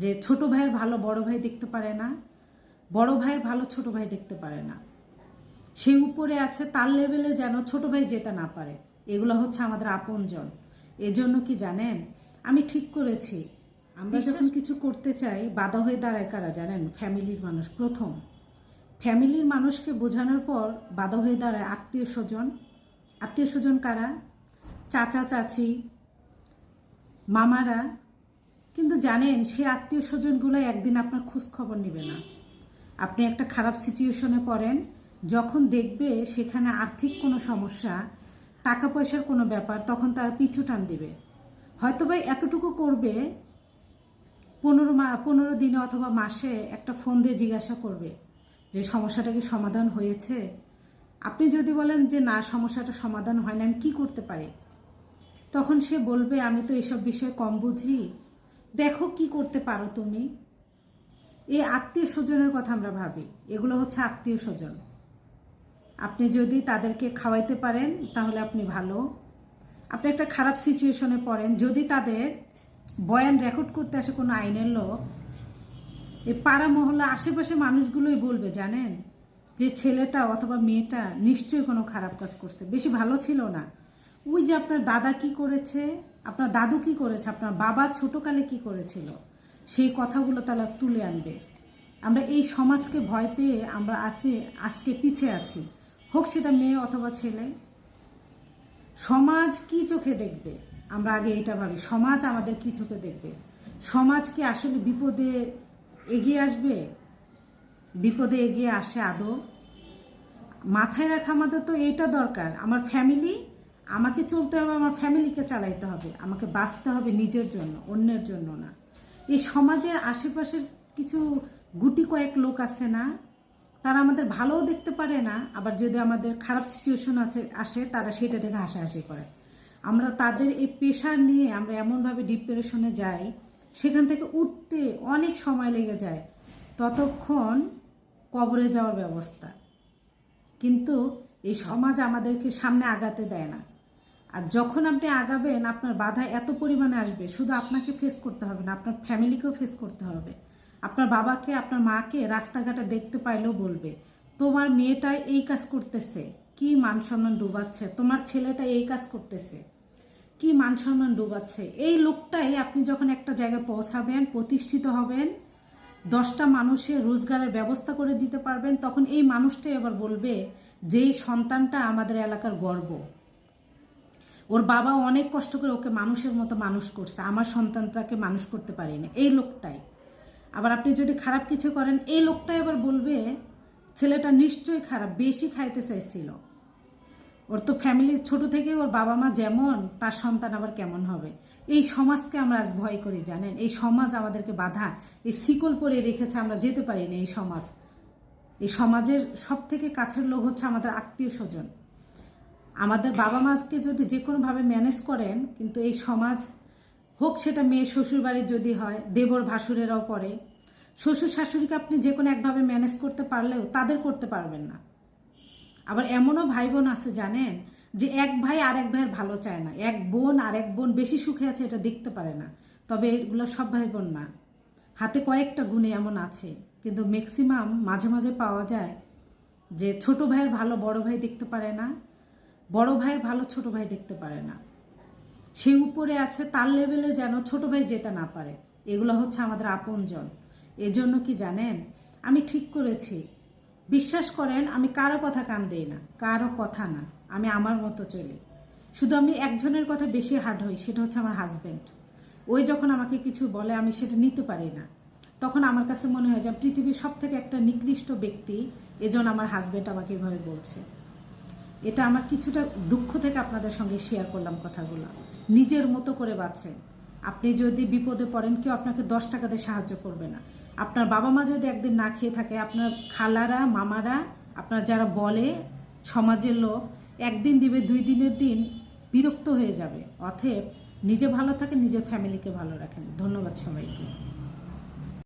যে ছোট ভাইয়ের ভালো বড় ভাই দেখতে পারে না বড় ভাইয়ের ভালো ছোট ভাই দেখতে পারে না। সে উপরে আছে তার লেভেলে যেন ছোট ভাই যেতে না পারে। এগুলো হচ্ছে আমাদের আপনজন। এজন্য কি জানেন আমি ঠিক করেছি। আমরা যখন কিছু করতে চাই বাধা হয়ে দাঁড়ায় কারা জানেন? ফ্যামিলির মানুষ প্রথম। ফ্যামিলির মানুষকে বোঝানোর পর বাধা হয়ে দাঁড়ায় আত্মীয় স্বজন। আত্মীয় স্বজন কারা? চাচা চাচি মামারা। কিন্তু জানেন, সে আত্মীয় স্বজনগুলো একদিন আপনার খোঁজ খবর নেবে না। আপনি একটা খারাপ সিচুয়েশনে পড়েন, যখন দেখবে সেখানে আর্থিক কোনো সমস্যা, টাকা পয়সার কোনো ব্যাপার, তখন তার পিছু টান দেবে। হয়তো বা এতটুকু করবে, পনেরো মা, পনেরো দিনে অথবা মাসে একটা ফোন দিয়ে জিজ্ঞাসা করবে যে, সমস্যাটা কি সমাধান হয়েছে? আপনি যদি বলেন যে, না, সমস্যাটা সমাধান হয় না আমি কী করতে পারি? তখন সে বলবে, আমি তো এসব বিষয়ে কম বুঝি। দেখো কি করতে পারো তুমি? এই আত্মীয় স্বজনের কথা আমরা ভাবি। এগুলো হচ্ছে আত্মীয় স্বজন। আপনি যদি তাদেরকে খাওয়াইতে পারেন, তাহলে আপনি ভালো। আপনি একটা খারাপ সিচুয়েশনে পড়েন। যদি তাদের বয়ান রেকর্ড করতে আসে কোনো আইনের লোক, এই পাড়া মহল্লা আশেপাশে মানুষগুলোই বলবে, জানেন? যে ছেলেটা অথবা মেয়েটা নিশ্চয়ই কোনো খারাপ কাজ করছে। বেশি ভালো ছিল না। ওই যে আপনার দাদা কি করেছে, আপনার দাদু কি করেছে, আপনার বাবা ছোটকালে কি করেছিল, সেই কথাগুলো তারা তুলে আনবে। আমরা এই সমাজকে ভয় পেয়ে আমরা আসে আজকে পিছে আছি। হোক সেটা মেয়ে অথবা ছেলে। সমাজ কি চোখে দেখবে? আমরা আগে এটা ভাবি, সমাজ আমাদের কি চোখে দেখবে? সমাজ কি আসলে বিপদে এগিয়ে আসবে? বিপদে এগিয়ে আসে আদৌ? মাথায় রাখা আমাদের তো এটা দরকার। আমার ফ্যামিলি আমাকে চলতে হবে, আমার ফ্যামিলিকে চালাইতে হবে, আমাকে বাঁচতে হবে নিজের জন্য, অন্যের জন্য না। এই সমাজের আশেপাশের কিছু গুটি কয়েক লোক আছে না, তারা আমাদের ভালোও দেখতে পারে না, আবার যদি আমাদের খারাপ সিচুয়েশন আছে, আসে, তারা সেটা দেখে হাসাহাসি করে। আমরা তাদের এই প্রেশার নিয়ে আমরা এমনভাবে ডিপ্রেশনে যাই, সেখান থেকে উঠতে অনেক সময় লেগে যায়, ততক্ষণ কবরে যাওয়ার ব্যবস্থা। কিন্তু এই সমাজ আমাদেরকে সামনে আগাতে দেয় না। আর যখন আপনি আগাবেন, আপনার বাধা এত পরিমাণে আসবে, শুধু আপনাকে ফেস করতে হবে না, আপনার ফ্যামিলিকেও ফেস করতে হবে। আপনার বাবাকে, আপনার মাকে রাস্তাঘাটে দেখতে পাইলেও বলবে, তোমার মেয়েটা এই কাজ করতেছে, কি মান সম্মান ডুবাচ্ছে, তোমার ছেলেটা এই কাজ করতেছে, কি মান সম্মান ডুবাচ্ছে। এই লোকটাই আপনি যখন একটা জায়গায় পৌঁছাবেন, প্রতিষ্ঠিত হবেন, দশটা মানুষের রোজগারের ব্যবস্থা করে দিতে পারবেন, তখন এই মানুষটাই আবার বলবে যে এই সন্তানটা আমাদের এলাকার গর্ব ওর বাবা অনেক কষ্ট করে ওকে মানুষের মতো মানুষ করছে। আমার সন্তানটাকে মানুষ করতে পারি না এই লোকটাই। আবার আপনি যদি খারাপ কিছু করেন, এই লোকটাই আবার বলবে, ছেলেটা নিশ্চয়ই খারাপ, বেশি খাইতে চাইছিল। ওর তো ফ্যামিলি ছোট থেকে ওর বাবা মা যেমন, তার সন্তান আবার কেমন হবে? এই সমাজকে আমরা আজ ভয় করি, জানেন? এই সমাজ আমাদেরকে বাধা, এই শিকল পরে রেখেছে আমরা যেতে পারি না এই সমাজ। এই সমাজের সব থেকে কাছের লোক হচ্ছে আমাদের আত্মীয় স্বজন। আমাদের বাবা মাকে যদি যে কোনোভাবে ম্যানেজ করেন, কিন্তু এই সমাজ হোক সেটা মেয়ে শ্বশুর বাড়ির যদি হয়, দেবর ভাসুরেরাও পড়ে, শ্বশুর শাশুড়িকে আপনি যে কোনো একভাবে ম্যানেজ করতে পারলেও তাদের করতে পারবেন না। আবার এমনও ভাই বোন আছে জানেন, যে এক ভাই আর এক ভাইয়ের ভালো চায় না। এক বোন আর এক বোন বেশি সুখে আছে এটা দেখতে পারে না। তবে এগুলো সব ভাই বোন না। হাতে কয়েকটা গুণে এমন আছে, কিন্তু ম্যাক্সিমাম মাঝে মাঝে পাওয়া যায় যে ছোট ভাইয়ের ভালো বড় ভাই দেখতে পারে না বড় ভাইয়ের ভালো ছোট ভাই দেখতে পারে না। সে উপরে আছে, তার লেভেলে যেন ছোট ভাই যেতে না পারে। এগুলো হচ্ছে আমাদের আপনজন। এজন্য কি জানেন? আমি ঠিক করেছি। বিশ্বাস করেন, আমি কারও কথা কান দেই না, কারও কথা না। আমি আমার মতো চলি। শুধু আমি একজনের কথা বেশি হার্ড হই, সেটা হচ্ছে আমার হাজব্যান্ড ওই যখন আমাকে কিছু বলে, আমি সেটা নিতে পারি না। তখন আমার কাছে মনে হয় যে, পৃথিবীর সব থেকে একটা নিকৃষ্ট ব্যক্তি এজন আমার হাজব্যান্ড আমাকে এভাবে বলছে। এটা আমার কিছুটা দুঃখ থেকে আপনাদের সঙ্গে শেয়ার করলাম কথাগুলো। নিজের মতো করে বাঁচেন। আপনি যদি বিপদে পড়েন, কেউ আপনাকে দশ টাকা দিয়ে সাহায্য করবে না। আপনার বাবা মা যদি একদিন না খেয়ে থাকে, আপনার খালারা, মামারা, আপনার যারা বলে সমাজের লোক, একদিন দিবে, দুই দিনের দিন বিরক্ত হয়ে যাবে। অতএব নিজে ভালো থাকেন, নিজের ফ্যামিলিকে ভালো রাখেন। ধন্যবাদ সবাইকে।